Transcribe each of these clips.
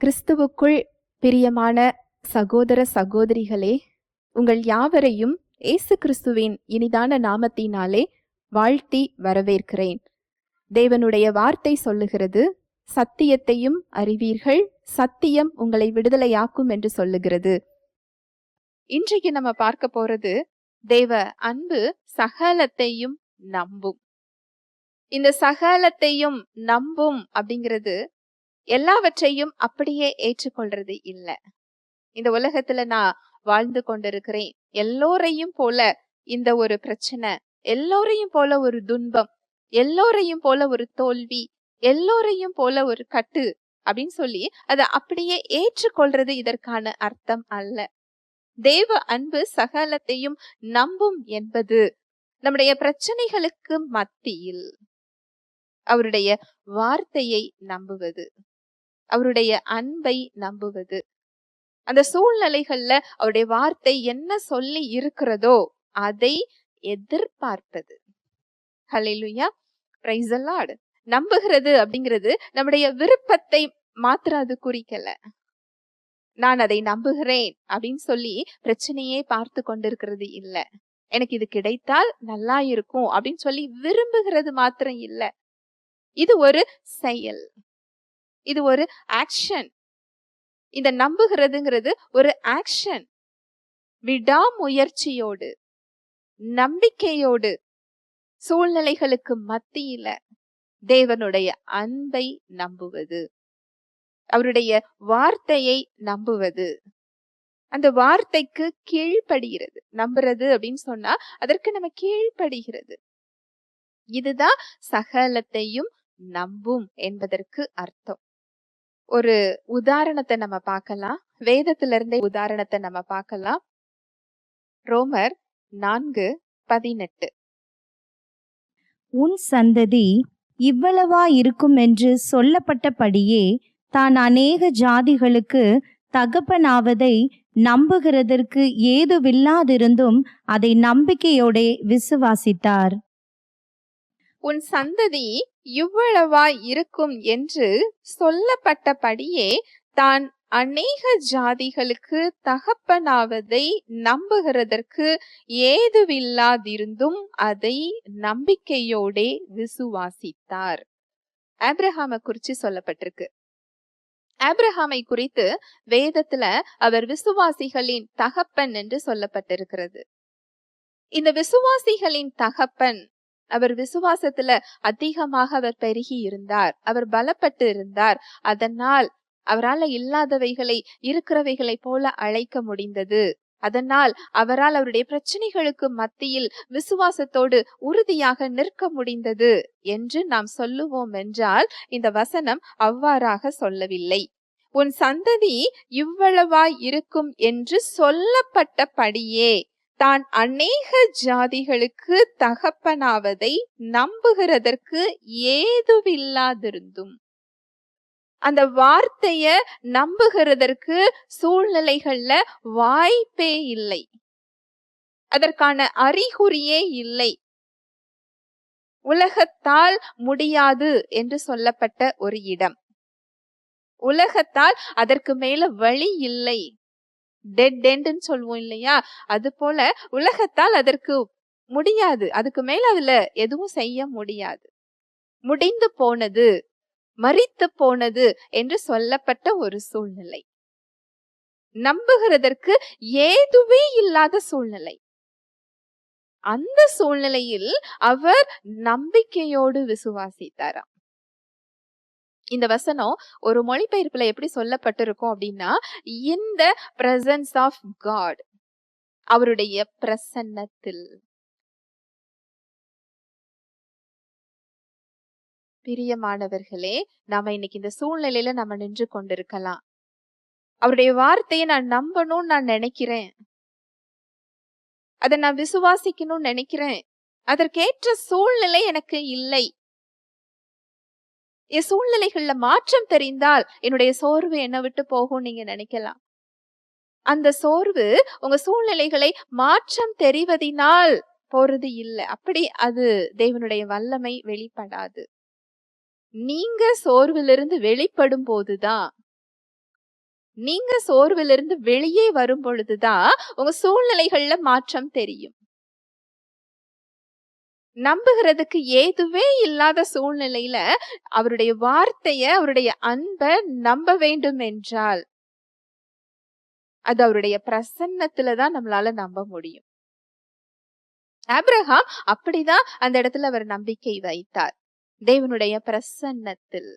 கிறிஸ்துவுக்குள் பிரியமான சகோதர சகோதரிகளே உங்கள் யாவரையும் இயேசு கிறிஸ்துவின் இனிதான நாமத்தினாலே வாழ்த்தி வரவேற்கிறேன். தேவனுடைய வார்த்தை சொல்லுகிறது சத்தியத்தையும் அறிவீர்கள் சத்தியம் உங்களை விடுதலையாக்கும் என்று சொல்லுகிறது. இன்றைக்கு நம்ம பார்க்க போறது தேவ அன்பு சகலத்தையும் நம்பும். இந்த சகலத்தையும் நம்பும் அப்படிங்கிறது எல்லாவற்றையும் அப்படியே ஏற்றுக்கொள்றது இல்ல. இந்த உலகத்துல நான் வாழ்ந்து கொண்டிருக்கிறேன். எல்லோரையும் போல இந்த ஒரு பிரச்சனை எல்லோரையும் போல ஒரு துன்பம் எல்லோரையும் போல ஒரு தோல்வி எல்லோரையும் போல ஒரு கட்டு அப்படின்னு சொல்லி அதை அப்படியே ஏற்றுக்கொள்றது இதற்கான அர்த்தம் அல்ல. தேவ அன்பு சகலத்தையும் நம்பும் என்பது நம்முடைய பிரச்சனைகளுக்கு மத்தியில் அவருடைய வார்த்தையை நம்புவது. அவருடைய அன்பை நம்புவது. அந்த சூழ்நிலைகள்ல அவருடைய வார்த்தை என்ன சொல்லி இருக்கிறதோ அதை எதிர்பார்ப்பது. ஹalleluya நம்புகிறது அப்படிங்கிறது நம்முடைய விருப்பத்தை மாத்திர அது குறிக்கல. நான் அதை நம்புகிறேன் அப்படின்னு சொல்லி பிரச்சனையே பார்த்து கொண்டிருக்கிறது இல்ல. எனக்கு இது கிடைத்தால் நல்லா இருக்கும் அப்படின்னு சொல்லி விரும்புகிறது மாத்திரம் இல்ல. இது ஒரு செயல். இது ஒரு ஆக்ஷன் இந்த நம்புகிறதுங்கிறது ஒரு ஆக்ஷன் விடாமுயற்சியோடு நம்பிக்கையோடு சூழ்நிலைகளுக்கு மத்தியில தேவனுடைய அன்பை நம்புவது. அவருடைய வார்த்தையை நம்புவது. அந்த வார்த்தைக்கு கீழ்ப்படுகிறது. நம்புறது அப்படின்னு சொன்னா அதற்கு நம்ம கீழ்ப்படுகிறது. இதுதான் சகலத்தையும் நம்பும் என்பதற்கு அர்த்தம். ஒரு உதாரணத்தை நம்ம பார்க்கலாம். வேதத்துல இருந்தே உதாரணத்தை நம்ம பார்க்கலாம். ரோமர் நான்கு பதினெட்டு. உன் சந்ததி இவ்வளவா இருக்கும் என்று சொல்லப்பட்டபடியே தான் அநேக ஜாதிகளுக்கு தகப்பனாவதை நம்புகிறதற்கு ஏதுவில்லாதிருந்தும் அதை நம்பிக்கையோடே விசுவாசித்தார். உன் சந்ததி இவ்வளவா இருக்கும் என்று சொல்லப்பட்டபடியே தான் அநேக ஜாதிகளுக்கு தகப்பனாவதை நம்புகிறதற்கு ஏதுவில்லாதிருந்தும் அதை நம்பிக்கையோடே விசுவாசித்தார். ஆப்ரஹாம குறிச்சு சொல்லப்பட்டிருக்கு. ஆப்ரஹாமை குறித்து வேதத்துல அவர் விசுவாசிகளின் தகப்பன் என்று சொல்லப்பட்டிருக்கிறது. இந்த விசுவாசிகளின் தகப்பன் அவர் விசுவாசத்துல அதிகமாக அவர் பெருகி இருந்தார். அவர் பலப்பட்டு இருந்தார். அதனால் அவரால் இல்லாதவைகளை இருக்கிறவைகளை போல அழைக்க முடிந்தது. அதனால் அவரால் அவருடைய பிரச்சனைகளுக்கு மத்தியில் விசுவாசத்தோடு உறுதியாக நிற்க முடிந்தது என்று நாம் சொல்லுவோம் என்றால் இந்த வசனம் அவ்வாறாக சொல்லவில்லை. உன் சந்ததி இவ்வளவாய் இருக்கும் என்று சொல்லப்பட்டபடியே தான் அநேக ஜாதிகளுக்கு தகப்பனாவதை நம்புகிறதற்கு ஏதுவில்லாதிருந்தும். அந்த வார்த்தைய நம்புகிறதற்கு சூழ்நிலைகள்ல வாய்ப்பே இல்லை. அதற்கான அறிகுறியே இல்லை. உலகத்தால் முடியாது என்று சொல்லப்பட்ட ஒரு இடம். உலகத்தால் அதற்கு மேல வழி இல்லை. டெட் எண்டுன்னு சொல்லுவோம் இல்லையா? அது போல உலகத்தால் அதற்கு முடியாது. அதுக்கு மேல அதுல எதுவும் செய்ய முடியாது. முடிந்து போனது மறித்து போனது என்று சொல்லப்பட்ட ஒரு சூழ்நிலை. நம்புகிறதற்கு ஏதுவே இல்லாத சூழ்நிலை. அந்த சூழ்நிலையில் அவர் நம்பிக்கையோடு விசுவாசித்தாராம். இந்த வசனம் ஒரு மொழிபெயர்ப்புல எப்படி சொல்லப்பட்டிருக்கும் அப்படின்னா இந்த பிரசன்ஸ் ஆஃப் காட் அவருடைய பிரசன்னத்தில். பிரியமானவர்களே நாம இன்னைக்கு இந்த சூழ்நிலையில நம்ம நின்று கொண்டிருக்கலாம். அவருடைய வார்த்தையை நான் நம்பணும்னு நான் நினைக்கிறேன். அதை நான் விசுவாசிக்கணும்னு நினைக்கிறேன். அதற்கேற்ற சூழ்நிலை எனக்கு இல்லை. என் சூழ்நிலைகள்ல மாற்றம் தெரிந்தால் என்னுடைய சோர்வு என்ன விட்டு போகும் நீங்க நினைக்கலாம். அந்த சோர்வு உங்க சூழ்நிலைகளை மாற்றம் தெரிவதினால் போறது இல்லை. அப்படி அது தேவனுடைய வல்லமை வெளிப்படாது. நீங்க சோர்விலிருந்து வெளிப்படும் போதுதான் நீங்க சோர்விலிருந்து வெளியே வரும் பொழுதுதான் உங்க சூழ்நிலைகள்ல மாற்றம் தெரியும். நம்புகிறதுக்கு ஏதுவே இல்லாத சூழ்நிலையில அவருடைய வார்த்தைய அவருடைய அன்பை நம்ப வேண்டும் என்றால் அது அவருடைய பிரசன்னத்துல தான் நம்மளால நம்ப முடியும். ஆப்ரஹாம் அப்படிதான் அந்த இடத்துல அவர் நம்பிக்கை வைத்தார். தேவனுடைய பிரசன்னத்தில்.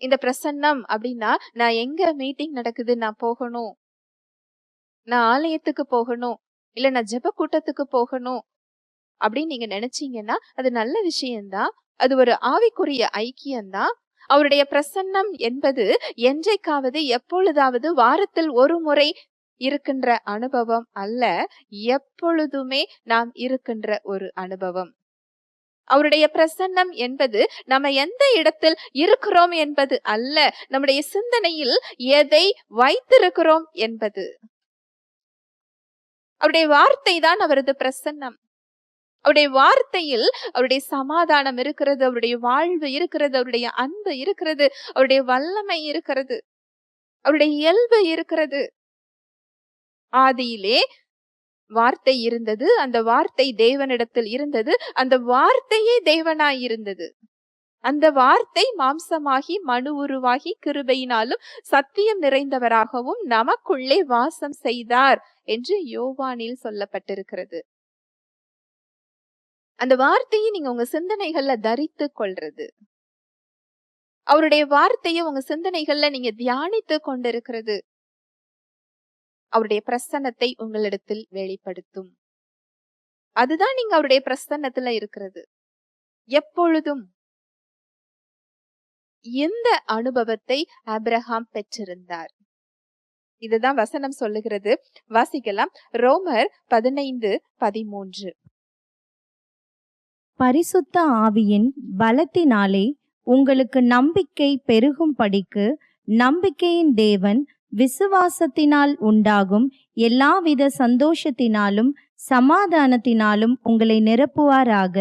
இந்த பிரசன்னம் அப்படின்னா நான் எங்க மீட்டிங் நடக்குது நான் போகணும். நான் ஆலயத்துக்கு போகணும். இல்ல நான் ஜெப கூட்டத்துக்கு போகணும். அப்படின்னு நீங்க நினைச்சீங்கன்னா அது நல்ல விஷயம்தான். அது ஒரு ஆவிக்குரிய ஐக்கியம்தான். அவருடைய பிரசன்னம் என்பது என்றைக்காவது எப்பொழுதாவது வாரத்தில் ஒரு முறை இருக்கின்ற அனுபவம் அல்ல எப்பொழுதுமே நாம் இருக்கின்ற ஒரு அனுபவம். அவருடைய பிரசன்னம் என்பது நம்ம எந்த இடத்தில் இருக்கிறோம் என்பது அல்ல நம்முடைய சிந்தனையில் எதை வைத்திருக்கிறோம் என்பது. அவருடைய வார்த்தை தான் அவரது பிரசன்னம். அவருடைய வார்த்தையில் அவருடைய சமாதானம் இருக்கிறது அவருடைய வாழ்வு இருக்கிறது அவருடைய அன்பு இருக்கிறது அவருடைய வல்லமை இருக்கிறது அவருடைய இயல்பு இருக்கிறது. ஆதியிலே வார்த்தை இருந்தது அந்த வார்த்தை தேவனிடத்தில் இருந்தது அந்த வார்த்தையே தேவனாய் இருந்தது. அந்த வார்த்தை மாம்சமாகி மனு உருவாகி கிருபையினாலும் சத்தியம் நிறைந்தவராகவும் நமக்குள்ளே வாசம் செய்தார் என்று யோவானில் சொல்லப்பட்டிருக்கிறது. அந்த வார்த்தையை நீங்க உங்க சிந்தனைகள்ல தரித்து கொள்றது. அவருடைய வார்த்தையை உங்க சிந்தனைகள்ல நீங்க தியானித்து கொண்டிருக்கிறது. அவருடைய பிரசன்னத்தை உங்களிடத்தில் வெளிப்படுத்தும். அதுதான் நீங்க அவருடைய பிரசன்னத்துல இருக்கிறது. எப்பொழுதும் இந்த அனுபவத்தை அப்ரஹாம் பெற்றிருந்தார். இதுதான் வசனம் சொல்லுகிறது. வாசிக்கலாம். ரோமர் பதினைந்து பதிமூன்று. பரிசுத்த ஆவியின் பலத்தினாலே உங்களுக்கு நம்பிக்கை பெருகும்படிக்கு நம்பிக்கையின் தேவன் விசுவாசத்தினால் உண்டாகும் எல்லாவித சந்தோஷத்தினாலும் சமாதானத்தினாலும் உங்களை நிரப்புவாராக.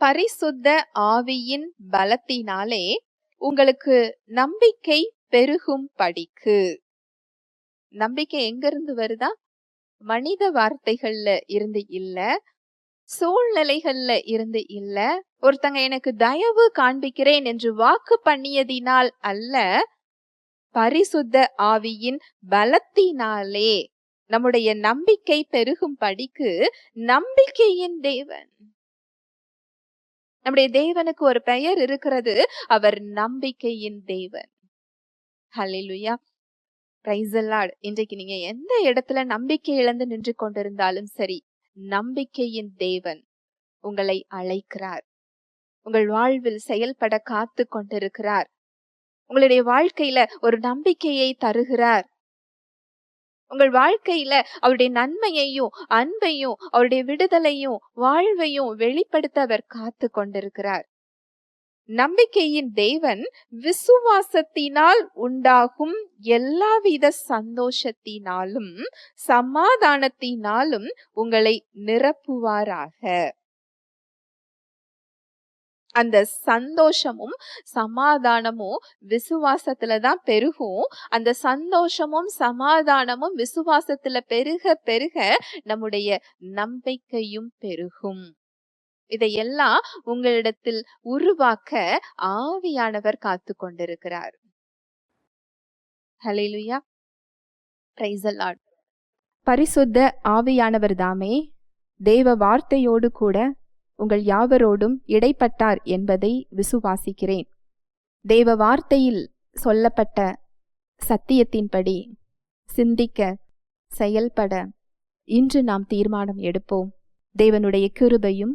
பரிசுத்த ஆவியின் பலத்தினாலே உங்களுக்கு நம்பிக்கை பெருகும் படிக்கு நம்பிக்கை எங்கிருந்து வருதா? மனித வார்த்தைகள்ல இருந்து இல்ல. சூழ்நிலைகள்ல இருந்து இல்ல. ஒருத்தங்க எனக்கு தயவு காண்பிக்கிறேன் என்று வாக்கு பண்ணியதினால் அல்ல பரிசுத்த ஆவியின் பலத்தினாலே நம்முடைய நம்பிக்கை பெருகும் படிக்கு நம்பிக்கையின் தேவன். நம்முடைய தேவனுக்கு ஒரு பெயர் இருக்கிறது அவர் நம்பிக்கையின் தேவன். ஹalleluya. பிரைஸ் இன்றைக்கு நீங்க எந்த இடத்துல நம்பிக்கை இழந்து நின்று கொண்டிருந்தாலும் சரி நம்பிக்கையின் தேவன் உங்களை அழைக்கிறார். உங்கள் வாழ்வில் செயல்பட காத்து கொண்டிருக்கிறார். உங்களுடைய வாழ்க்கையில ஒரு நம்பிக்கையை தருகிறார். உங்கள் வாழ்க்கையில அவருடைய நன்மையையும் அன்பையும் அவருடைய விடுதலையும் வாழ்வையும் வெளிப்படுத்த அவர் காத்து கொண்டிருக்கிறார். நம்பிக்கையின் தேவன் விசுவாசத்தினால் உண்டாகும் எல்லாவித சந்தோஷத்தினாலும் சமாதானத்தினாலும் உங்களை நிரப்புவாராக. அந்த சந்தோஷமும் சமாதானமும் விசுவாசத்துல தான் பெருகும். அந்த சந்தோஷமும் சமாதானமும் விசுவாசத்துல பெருக பெருக நம்முடைய நம்பிக்கையும் பெருகும். இதையெல்லாம் உங்களிடத்தில் உருவாக்க ஆவியானவர் காத்து கொண்டிருக்கிறார். ஹalleluya பரிசுத்த ஆவியானவர் தாமே தேவ வார்த்தையோடு கூட உங்கள் யாவரோடும் இடைப்பட்டார் என்பதை விசுவாசிக்கிறேன். தேவ வார்த்தையில் சொல்லப்பட்ட சத்தியத்தின்படி சிந்திக்க செயல்பட இன்று நாம் தீர்மானம் எடுப்போம். தேவனுடைய கிருபையும்